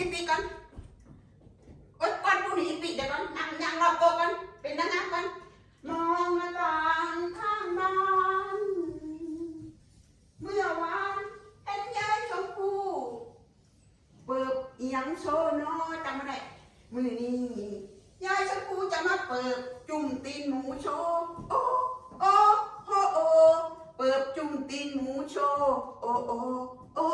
อีปีก่อนโอ๊ยก่อนปูนี่อีปีเดี๋ยวก่อนนั่งนั่งรอบโต๊ะก่อนเป็นนางงามก่อนมองหน้าต่างข้างบ้านเมื่อวานเห็นยายชมพูเปิบเอียงโซโนจำไม่ได้มือนี้ยายชมพูจะมาเปิบจุ่มตีนหมูโชว์โอ้โอ้โอ้โอ้เปิบจุ่มตีนหมูโชว์โอ้โอ้โอ้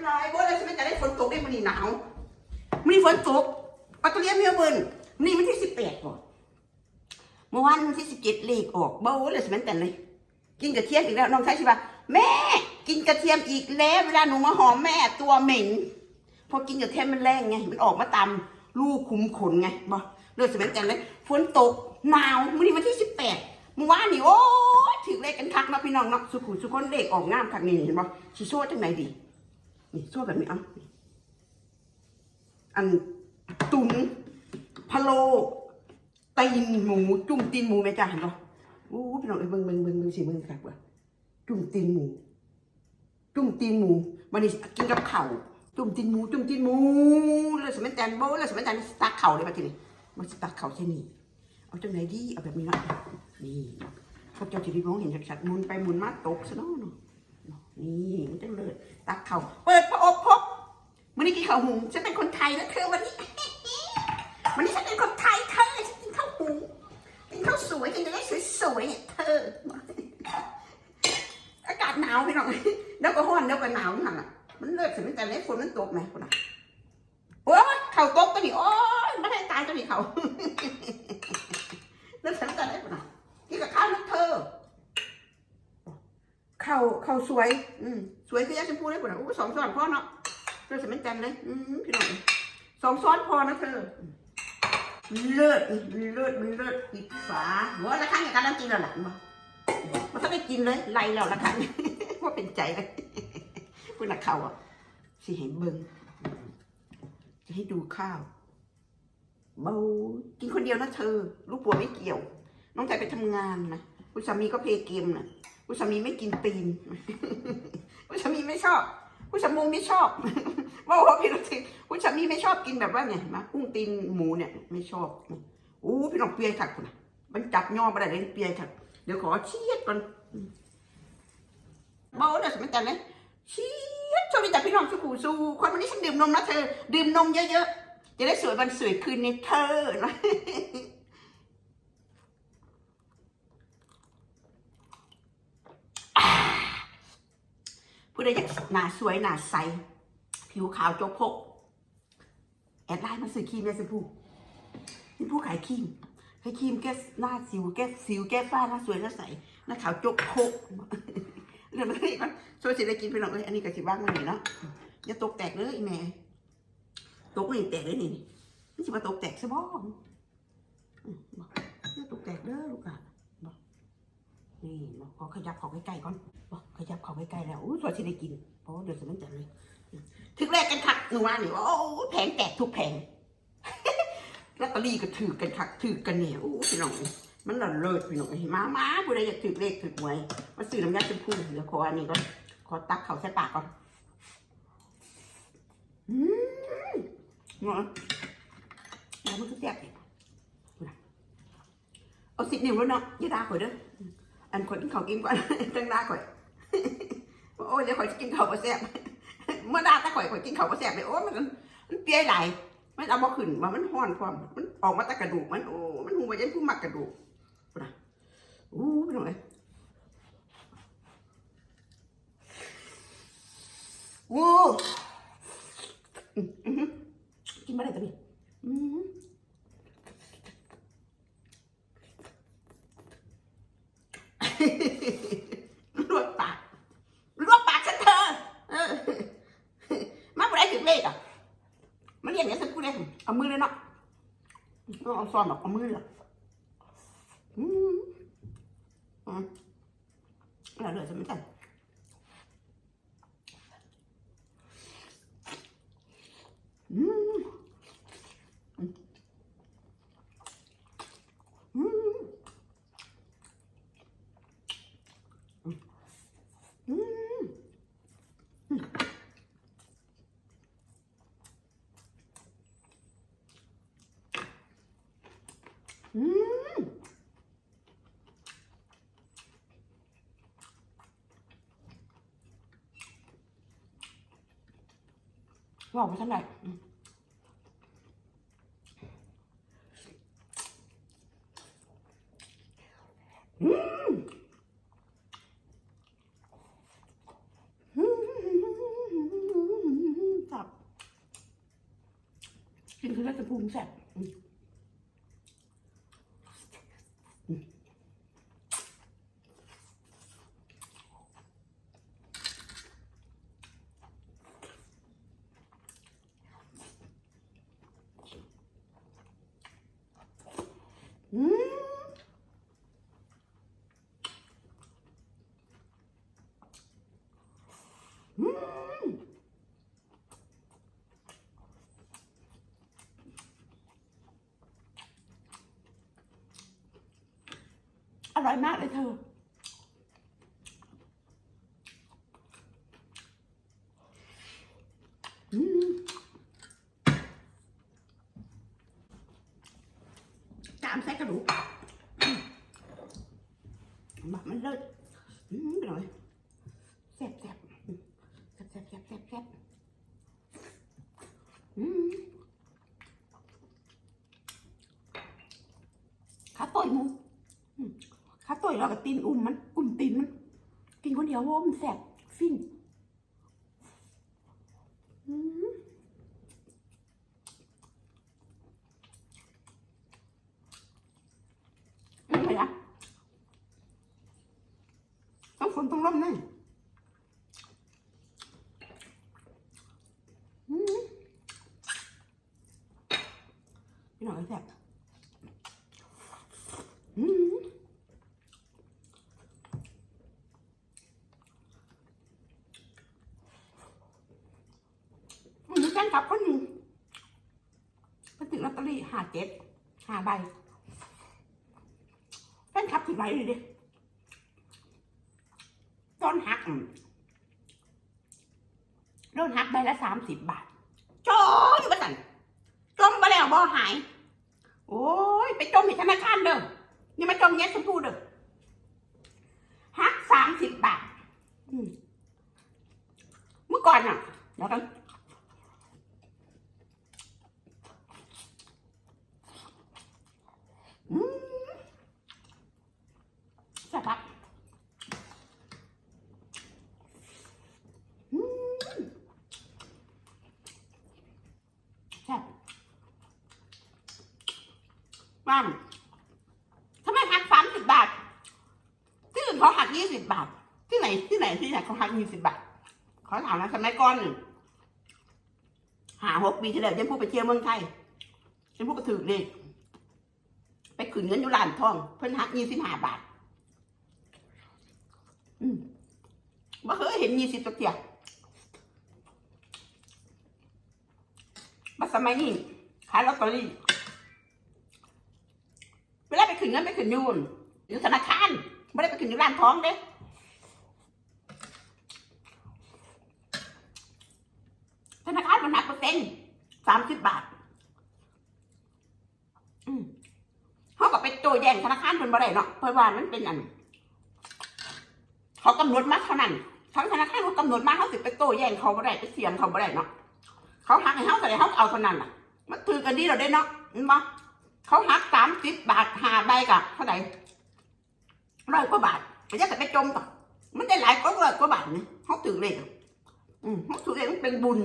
ปีสปายบ่ได้ใช่ไมแต่ได้ฝนตกได้มันนี่หนาวมันนี่ฝนตกออสเตรเลียเมลเบิร์นนี่มันที่สิบแปดก่อนเมื่อวานวันที่สิบเจ็ดเลขออกเบ้าเลยใช่ไหมแต่เลยกินกระเทียมอีกแล้วน้องใช่ใช่ปะแม่ กินกระเทียมอีกแล้วเวลาหนูมาหอมแม่ตัวเหม็นพอกินกระเทียมมันแรงไงมันออกมาตามลูกขุมขนไงบอเลยสมัยกันเลยฝนตกหนาวมื่อนี้วันที่สิบแปดเมื่อวานนี่โอ้ยถือเลขกันคักเนาะพี่น้องเนาะสุขุมสุขคนเลขออกงามคักนี่เห็นบ่ชิโซ่จังไหนดี นี่โซ่แบบนี้เอะอันตุ๋นพะโลตีนหมู จุ่มตีนหมูแม่จ้าเห็นบ่โอ้พี่น้องเอ้ยเบิ่งเบิ่งเบิ่งเบิ่งสิเบิ่งคักว่ะจุ่มตีนหมู จุ่มตีนหมูวันนี้กินกับข้าวจุ่มตีนหมู จุ่มตีนหมูแล้วสมัยแตนโบแล้วสมัยแตนตักเข่าเลยมาทีนี้มันสิตักเข่าใช่นี่เอาจังไหนดีเอาแบบนี้เนาะนี่พวกเจ้าจะได้มองเห็นชัดๆหมุนไปหมุนมาตกซะเนาะเนาะนี่มันจังเลย ตักเข่าเปิดพระอบพบวันนี้กินข้าวหุงฉันเป็นคนไทยนะเธอวันนี้วันนี้ฉันเป็นคนไทยเธอฉันกินข้าวหุงกินข้าวสวยกินจะได้สวยๆเนี่ยเธอ อากาศหนาวพี่น้องเดี๋ยวก็ร้อนเดี๋ยวก็หนาวนั่นน่ะมันเลิกถึงแต่เล็กฝนมันตกไหมคุณอะโอ้ยเข่าตกตัวนี้โอ้ยไม่ได้ตายตัวนี้เขาเลิกถึงแต่เล็กคุณอะที่กับข้าวนักเธอ เข่าเข่าสวย อืม สวยคือยาชมพูเลยคุณอะโอ้สองซ้อนพอเนาะเลิกถึงจันเลยอืมพี่น้องสองซ้อนพอนะเธอเลิศเลิศเลิศปิดฝาหัวละครั้งอย่างการน้ำกินแล้วหลังมามันถ้าได้กินเลยไล่เราละครั้งว่าเป็นใจเลยคุณนักข่าวอะสิเห็นเบิ้งจะให้ดูข้าว เบากินคนเดียวนะเธอ ลูกปัวไม่เกี่ยว น้องใจไปทำงานนะคุณสามีก็เพลเกมนะ คุณสามีไม่กินตีนคุณสามีไม่ชอบคุณสามูไม่ชอบว่าวพี่น้องทีคุณสามีไม่ชอบกินแบบว่าไงมากุ้งตีนหมูเนี่ยไม่ชอบโอ้พี่น้องเปียถักคุณนะมันจับย่อมาได้เลยเปียถักเดี๋ยวขอเชียดก่อนเบาเนี่ยสมัยแต่เลยเชียดชวนจากพี่น้องสุขูสูคนวันนี้ฉันดื่มนมนะเธอ ดื่มนมเยอะๆจะได้สวยวันสวยคืนในเธอนะ ผู้ใดอยากหน้าสวยหน้าใส ผิวขาวโจกพกแอดไลน์มาซื้อครีมเลยสิผู้นี่ผู้ขายครีมให้ครีมแก้หน้าสิวแก้สิวแก้ฝ้าหน้าสวยหน้าใสหน้าขาวโจกพกเรื่องนี้มันช่วยสิได้กินไปหน่อยเอออันนี้ก็สิว่างมันนี่เนาะอย่าตกแตกเลยแม่ตกนี่แตกเลยนี่นี่สิมาตกแตกซะบ้องอย่าตกแตกเด้อลูกอะ นี่บอกขอขยับเขาใกล้ๆก่อนบอกขยับเขาใกล้ๆแล้วอุ้ยช่วยสิได้กิน เพราะเดี๋ยวจะมันจะเลย ถึงแรกกันคักหนูว่านี่ว่าโอ้แผงแตกทุกแผงลอตเตอรี่ก็ถือกันคักถือกันเนี่ยโอ้พี่น้องมันหล่อนเลิศพี่น้องเอ้ยมามาผู้ใดอยากถือเลขถือหวยมาซื้อน้ำยาชมพูเดี๋ยวขออันนี้ก่อนขอตักเขาใส่ปากก่อนอืมงอนแล้วมันก็แซ่บอีกเอาสิบนิ้วแล้วเนาะอย่าดาข่อยเด้อ อันข่อยกินข้ากินก่อนตั้งด่าข่อยโอ้ยเดี๋ยวข่อยกินเขาบ่แซ่บเมื่อด่าต่ข่อยข่อยกินเขาบ่แซ่บเลยโอ้มันมันเปี้ยไหลมันเอาบ่ขึ้นว่ามันห้อนความมันออกมาแต่กระดูกมันโอ้มันหัวยันผู้มักกระดูกอู้พี่น้องเอ้ยวู้อื้ออื้อหือกินมาได้ตัวนี้อื้อหือลวกปากลวกปากฉันเธอเออมาผู้ใดถึงเลขอะ มันเรียกอย่างนี้สักผู้ใดเอามือเลยเนาะเองเอาซอนแบบเอามือเลยอืมอืมแล้วเดี๋ยวจะไม่ใส่อืมอืม อืม บอกไปท่านไหนอืมอืมอืมสับกินคือแล้วจะภูมิแสบ อืมอืมอืมอร่อยมากเลยเธอ อืมจามใส่กระดูก หมักมันเลิศอืมไปหน่อยแซ่บแซ่บแซ่บแซ่บแซ่บแซ่บแซ่บอืมขาต่อยมูขาต่อยเรากับตีนอุ่มมัน อุ่มตีนมัน กินคนเดียวโว้มันแซ่บฟินอืมอืมไปละ ต้องฝนต้องร่มแน่อืม พี่หน่อยแซ่บอืมมันมีแฟนคลับคนหนึ่งไปถึงลอตเตอรี่หาเจ็ดหาใบแฟนคลับถือใบเลยดิต้นหักอืมต้นหักใบละสามสิบบาทจอยู่บ้าน แล้วบ่หาย โอ้ย ไปจมที่ธนาคารเด้อนี่มาจมเย็ดชมพูเด้อฮักสามสิบบาทเมื่อก่อนอะเดี๋ยวกันอืมแซ่บปะ ใช่ บ้านทำไมหักสามสิบบาท ที่อื่นเขาหักยี่สิบบาท ที่ไหนที่ไหนที่ไหนเขาหักยี่สิบบาทขอถามนะสมัยก่อนหาหกปีที่แล้วฉันพูดไปเที่ยวเมืองไทยฉันพูดกระถือเลยไปขืนเงินอยู่ร้านทอง เพิ่นหักยี่สิบห้าบาท อืมบ่เคยเห็นยี่สิบตัวเตียมาสมัยนี้ขายลอตเตอรี่ เวลาไปขึ้นเงินไปขึ้นยูนอยู่ธนาคารไม่ได้ไปขึ้นอยู่ร้านท้องเด้ธนาคารมันหักเปอร์เซ็นต์สามสิบบาทเขาก็ไปโจแย่งธนาคารเป็นบ่ได้เนาะเพราะว่ามันเป็นอันเขากำหนดมาเท่านั้นทั้งธนาคารเขากำหนดมาเขาสิไปโต้แย่งเขาบ่ได้ไปเสียมเขาบ่ได้เนาะเขาหักให้เขาใส่เขาเอาเท่านั้นล่ะ มันถือกันดีเราได้เนาะเห็นปะ เขาหักสามสิบบาทหาใบกับเท่าไหร่ร้อยกว่าบาทไม่ใช่แต่ไปจมต่อมันได้หลายก็ร้อยกว่าบาทนี่เขาถือเลยอะอืมเขาถือเลยมันเป็นบุญ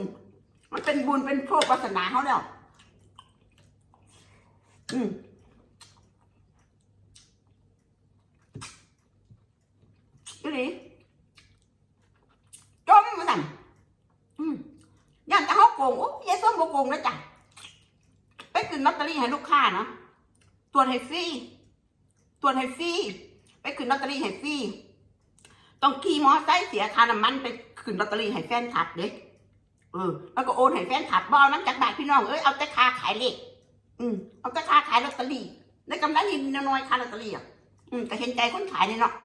มันเป็นบุญเป็นโชควาสนาเขาแล้วอืมดูดิจมมาสั่นอืมยันจะเขาโกงโอ้ยายส้มบ่โกงนะจ๊ะ ไปขึ้นลอตเตอรี่ให้ลูกค้านะตรวจให้ฟรีตรวจให้ฟรีไปขึ้นลอตเตอรี่ให้ฟรีต้องขี่มอไซค์เสียค่าน้ำมันไปขึ้นลอตเตอรี่ให้แฟนคลับเด้เออ แล้วก็โอนให้แฟนคลับบอาน้ำจากบาทพี่น้อง เอ้ย เอาแต่ค่าขายเลขอืมเอาแต่ค่าขายลอตเตอรี่ได้กำไรนิดน้อยๆค่าลอตเตอรี่อะ อืมก็เห็นใจคนขายเนี่ยเนาะ